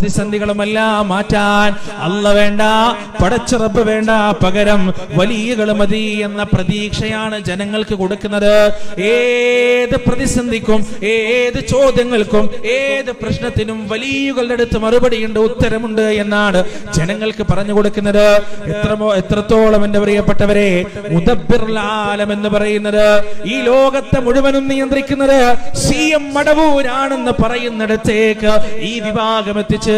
പ്രതിസന്ധികളുമെല്ലാം മാറ്റാൻ അല്ല വേണ്ട പടച്ചിറപ്പ് വേണ്ട പകരം വലിയകൾ മതി എന്ന പ്രതീക്ഷയാണ് ജനങ്ങൾക്ക് കൊടുക്കുന്നത്. ഏത് പ്രതിസന്ധിക്കും ഏത് ചോദ്യങ്ങൾക്കും ഏത് പ്രശ്നത്തിനും വലിയകളുടെ അടുത്ത് മറുപടിയുണ്ട് ഉത്തരമുണ്ട് എന്നാണ് ജനങ്ങൾക്ക് പറഞ്ഞു കൊടുക്കുന്നത്. എത്രമോ എത്രത്തോളം എന്റെ പ്രിയപ്പെട്ടവരെ മുദബ്ബിറുൽ ആലം എന്ന് പറയുന്നത് ഈ ലോകത്തെ മുഴുവനും നിയന്ത്രിക്കുന്നത് സി എം മടവൂരാണെന്ന് പറയുന്നിടത്തേക്ക് ഈ വിഭാഗം എത്തിച്ചേർന്നില്ലേ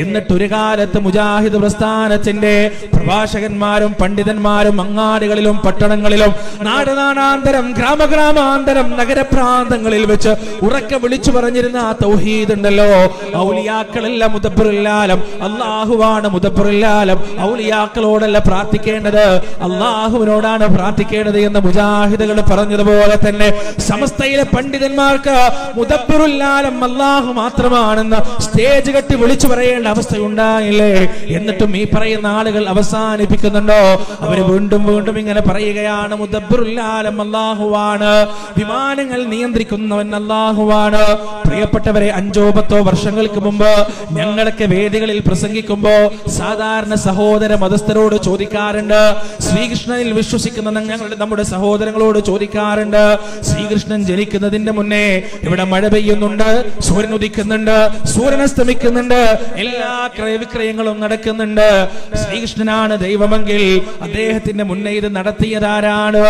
എന്നിട്ട് ഒരു കാലത്ത് മുജാഹിദ് പ്രസ്ഥാനത്തിന്റെ പ്രഭാഷകന്മാരും പണ്ഡിതന്മാരും അങ്ങാടികളിലും പട്ടണങ്ങളിലും നാടുനാടാന്തരം ഗ്രാമഗ്രാമാന്തരം നഗരപ്രാന്തങ്ങളിൽ വെച്ച് ഉറക്കെ വിളിച്ചു പറഞ്ഞിരുന്ന ആ തൗഹീദ് ഉണ്ടല്ലോ. ഔലിയാക്കളല്ല മുതപ്പുറില്ലാലം അള്ളാഹുവാണ് മുതപ്പുറില്ലാലം ഔലിയാക്കളോടല്ല പ്രാർത്ഥിക്കേണ്ടത്. അള്ളാഹുവിനോടാണ് പ്രാർത്ഥിക്കേണ്ടത് എന്ന് മുജാഹിദുകൾ പറഞ്ഞതുപോലെ തന്നെ സമസ്തയിലെ പണ്ഡിതന്മാർക്ക് മുതപ്പുറില്ലാലം അള്ളാഹു മാത്രമാണെന്ന് സ്റ്റേജ് കെട്ടി വിളിച്ചു പറയേണ്ട അവസ്ഥയുണ്ടായില്ലേ? എന്നിട്ടും ഈ പറയുന്ന ആളുകൾ അവസാനിപ്പിക്കുന്നുണ്ടോ? അവർ വീണ്ടും വീണ്ടും ഇങ്ങനെ പറയുകയാണ് മുദബ്ബറുല്ലാലം അള്ളാഹുവാണ് വിമാനങ്ങൾ നിയന്ത്രിക്കുന്നവൻ അള്ളാഹുവാണ് പ്രിയപ്പെട്ടവരെ അഞ്ചോ പത്തോ വർഷങ്ങൾക്ക് മുമ്പ് ഞങ്ങളൊക്കെ വേദികളിൽ പ്രസംഗിക്കുമ്പോ സാധാരണ സഹോദര മതസ്ഥരോട് ചോദിക്കാറുണ്ട്. ശ്രീകൃഷ്ണനിൽ വിശ്വസിക്കുന്ന ഞങ്ങളുടെ നമ്മുടെ സഹോദരങ്ങളോട് ചോദിക്കാറുണ്ട്. ശ്രീകൃഷ്ണൻ ജനിക്കുന്നതിന്റെ മുന്നേ ഇവിടെ മഴ പെയ്യുന്നുണ്ട് സൂര്യൻ ഉദിക്കുന്നുണ്ട് സൂര്യൻ അസ്തമിക്കുന്നുണ്ട് എല്ലാ ക്രയവിക്രയങ്ങളും നടക്കുന്നുണ്ട്. ശ്രീകൃഷ്ണനാണ് ദൈവമെങ്കിൽ അദ്ദേഹത്തിന്റെ മുന്നേ ഇത് നടത്തിയതാരാണ്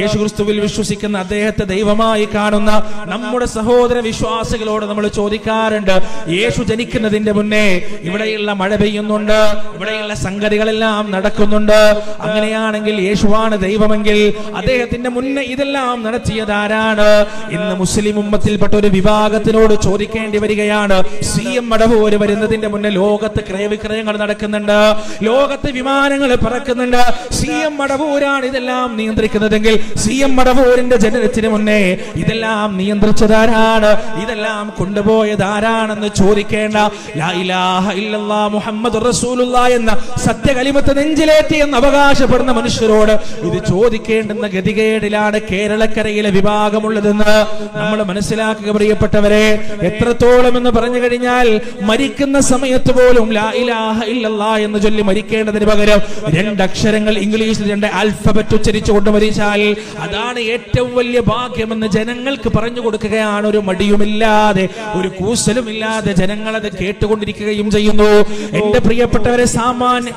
യേശുക്രിസ്തുവിൽ വിശ്വസിക്കുന്ന അദ്ദേഹത്തെ ദൈവമായി കാണുന്ന നമ്മുടെ സഹോദര വിശ്വാസികളോട് നമ്മൾ ചോദിക്കാറുണ്ട്. യേശു ജനിക്കുന്നതിന്റെ മുന്നേ ഇവിടെയുള്ള മഴ പെയ്യുന്നുണ്ട്. ഇവിടെയുള്ള സംഗതികളെല്ലാം നടക്കുന്നുണ്ട്. അങ്ങനെയാണെങ്കിൽ യേശുവാണ് ദൈവമെങ്കിൽ അദ്ദേഹത്തിന്റെ മുന്നേ ഇതെല്ലാം നടത്തിയതാരാണ് ഇന്ന് മുസ്ലിം ഉമ്മത്തിൽപ്പെട്ട ഒരു വിഭാഗത്തിനോട് ചോദിക്കേണ്ടി വരികയാണ്. സി എം മടവൂര് വരുന്നതിന്റെ മുന്നേ ലോകത്ത് ക്രയവിക്രയങ്ങൾ നടക്കുന്നുണ്ട്. ലോകത്ത് വിമാനങ്ങൾ പറക്കുന്നുണ്ട്. സി എം മടവൂരാണ് ഇതെല്ലാം നിയന്ത്രിക്കുന്നതെങ്കിൽ സി എം മടവൂരിന്റെ ജനനത്തിന് മുന്നേ ഇതെല്ലാം നിയന്ത്രിച്ചതാരാണ്? ഇതെല്ലാം കൊണ്ടുപോയതാരാണെന്ന് ചോദിക്കേണ്ട മുഹമ്മദ് റസൂലുള്ള എന്ന സത്യകലിമത്ത് നെഞ്ചിലേറ്റി എന്ന് അവകാശപ്പെടുന്ന മനുഷ്യരോട് ഇത് ചോദിക്കേണ്ടുന്ന ഗതികേടിലാണ് കേരളക്കരയിലെ വിഭാഗമുള്ളതെന്ന് നമ്മൾ മനസ്സിലാക്കുക പ്രിയപ്പെട്ടവരെ. എത്രത്തോളം എന്ന് പറഞ്ഞു കഴിഞ്ഞാൽ മരിക്കുന്ന സമയത്ത് പോലും ലാ ഇലാഹ എന്ന് ചൊല്ലി മരിക്കേണ്ടതിന് പകരം രണ്ടക്ഷരങ്ങൾ ഇംഗ്ലീഷിൽ രണ്ട് ആൽഫബറ്റ് ഉച്ചരിച്ചുകൊണ്ട് മരിച്ചാൽ അതാണ് ഏറ്റവും വലിയ ഭാഗ്യമെന്ന് ജനങ്ങൾക്ക് പറഞ്ഞു കൊടുക്കുകയാണ്. ഒരു മടിയുമില്ലാതെ ഒരു കൂസലുമില്ലാതെ ജനങ്ങൾ അത് കേട്ടുകൊണ്ടിരിക്കുകയും ചെയ്യുന്നു. എന്റെ പ്രിയപ്പെട്ടവരെ സാമാന്യ